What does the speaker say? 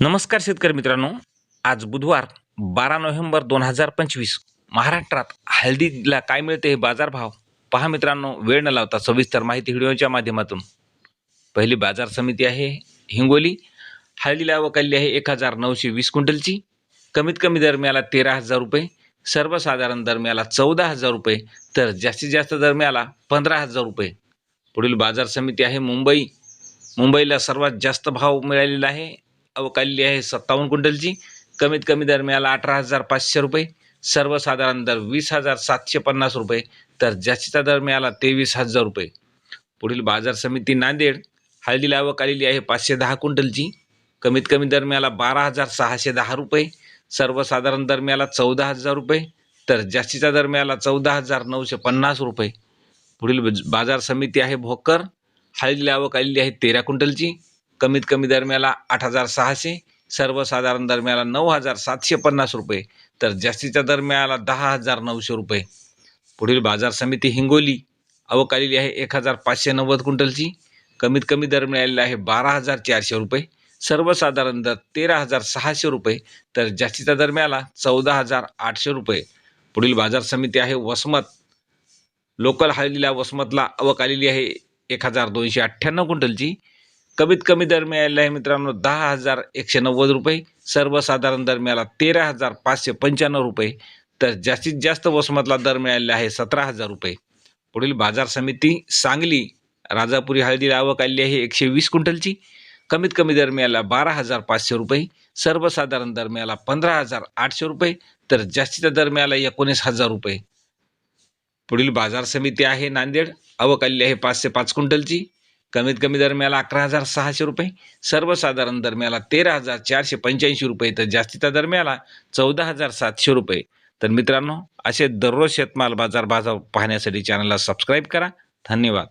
नमस्कार शेतकरी मित्रांनो. आज बुधवार बारा नोव्हेंबर दोन हजार पंचवीस. महाराष्ट्रात हळदीला काय मिळते हे बाजारभाव पहा मित्रांनो. वेळ न लावता सविस्तर माहिती व्हिडिओच्या माध्यमातून. पहिली बाजार समिती आहे हिंगोली. हळदीला आवकाली आहे एक हजार नऊशे वीस क्विंटलची. कमीत कमी दर मिळाला तेरा हजार रुपये. सर्वसाधारण दर मिळाला चौदा हजार रुपये. तर जास्तीत जास्त दर मिळाला पंधरा हजार रुपये. पुढील बाजार समिती आहे मुंबई. मुंबईला सर्वात जास्त भाव मिळालेला आहे. अवकाली आहे सत्तावन्न क्विंटलची. कमीत कमी दर मिळाला अठरा हजार पाचशे रुपये सर्वसाधारण दर वीस हजार सातशे पन्नास रुपये तर जास्तीचा दर मिळाला तेवीस हजार रुपये. पुढील बाजार समिती नांदेड हळदीला आवक आलेली आहे पाचशे दहा क्विंटलची. कमीत कमी दर मिळाला बारा हजार सहाशे दहा रुपये सर्वसाधारण दर मिळाला चौदा हजार रुपये तर जास्तीचा दर मिळाला चौदा हजार नऊशे पन्नास रुपये. पुढील बज- बाजार समिती आहे भोकर हळदीला आवक आलेली आहे तेरा क्विंटलची. कमीत कमी दरम्याला आठ हजार सहाशे सर्वसाधारण दरम्याला नऊ हजार सातशे पन्नास रुपये तर जास्तीच्या दरम्याला दहा हजार नऊशे रुपये. पुढील बाजार समिती हिंगोली अवकालेली आहे एक हजार पाचशे नव्वद क्विंटलची कमीत कमी दर मिळालेला आहे बारा हजार चारशे रुपये सर्वसाधारण दर तेरा हजार सहाशे रुपये तर जास्तीचा दर मिळाला चौदा हजार आठशे रुपये. पुढील बाजार समिती आहे वसमत लोकल हळदीला वसमतला अवकालेली आहे एक हजार दोनशे अठ्ठ्याण्णव क्विंटलची कमीत कमी दर मिळालेला आहे मित्रांनो दहा हजार एकशे नव्वद रुपये. सर्वसाधारण दर मिळाला तेरा हजार पाचशे पंच्याण्णव रुपये. तर जास्तीत जास्त वसमतला दर मिळालेला आहे सतरा हजार रुपये. पुढील बाजार समिती सांगली राजापुरी हळदीला आवक आली आहे एकशे वीस क्विंटलची. कमीत कमी दर मिळाला बारा हजार पाचशे रुपये. सर्वसाधारण दर मिळाला पंधरा हजार आठशे रुपये. तर जास्तीचा दर मिळाला एकोणीस हजार रुपये. पुढील बाजार समिती आहे नांदेड आवक आली आहे पाचशे पाच क्विंटलची. कमीत कमी दरम्याला अकरा हजार सहाशे रुपये सर्वसाधारण दरम्याला तेरा हजार चारशे पंच्याऐंशी रुपये तर जास्तीचा दरम्याला चौदा हजार सातशे रुपये. तर मित्रांनो असे दररोज शेतमाल बाजार बाजार पाहण्यासाठी चॅनलला सबस्क्राईब करा. धन्यवाद.